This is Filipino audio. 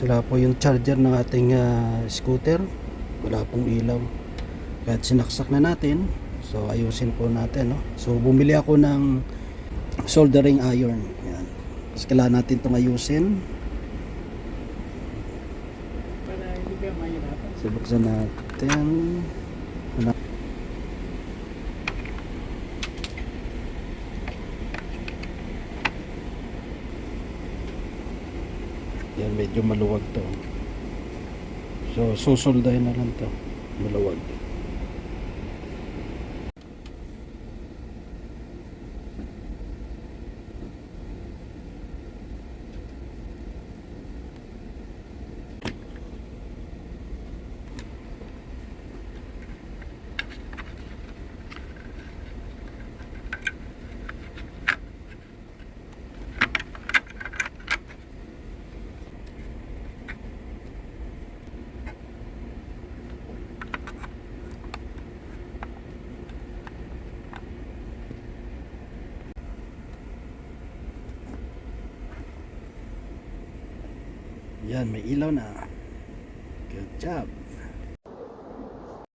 Sila po yung charger ng ating ah, scooter. Wala pong ilaw. Kahit sinaksak na natin, so ayusin po natin. No? So bumili ako ng soldering iron. Yan. Tapos kailangan natin itong ayusin. Para hindi ka mahirapan. So buksan natin. Yan, medyo maluwag to. So, susoldahin na lang to. Maluwag. Yan, may ilaw na. Good job.